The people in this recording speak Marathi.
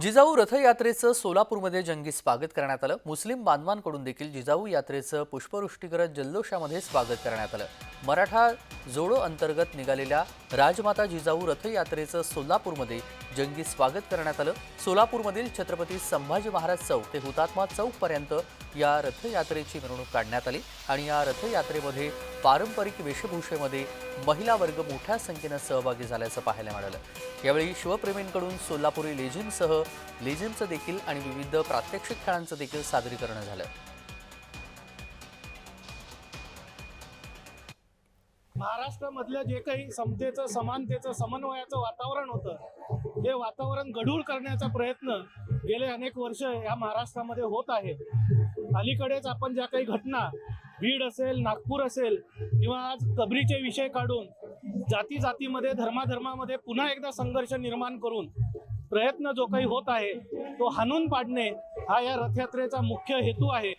जिजाऊ रथयात्रेचं सोलापूरमध्ये जंगी स्वागत करण्यात आलं. मुस्लिम बांधवांकडून देखील जिजाऊ यात्रेचं पुष्पवृष्टी करत जल्लोषामध्ये स्वागत करण्यात आलं. मराठा जोडो अंतर्गत निघालेल्या राजमाता जिजाऊ रथयात्रेचं सोलापूरमध्ये जंगी स्वागत करण्यात आलं. सोलापूरमधील छत्रपती संभाजी महाराज चौक ते हुतात्मा चौकपर्यंत या रथयात्रेची मिरवणूक काढण्यात आली आणि या रथयात्रेमध्ये पारंपरिक वेशभूषेमध्ये महिला वर्ग मोठ्या संख्येनं सहभागी झाल्याचं पाहायला मिळालं. यावेळी शिवप्रेमींकडून सोलापुरी लेझिमसह लेझिमचं देखील आणि विविध प्रात्यक्षिक खेळांचं देखील सादरीकरण झालं. महाराष्ट्रामधलं जे काही समतेचं समानतेचं समन्वयाचं वातावरण होतं हे वातावरण गढूळ करण्याचा प्रयत्न गेले अनेक वर्ष या महाराष्ट्रामध्ये होत आहे. अलीकडेच आपण ज्या काही घटना बीड असेल नागपूर असेल किंवा आज कबरीचे विषय काढून जाती जातीमध्ये धर्माधर्मामध्ये पुन्हा एकदा संघर्ष निर्माण करून प्रयत्न जो काही होत आहे तो हाणून पाडणे हा या रथयात्रेचा मुख्य हेतू आहे.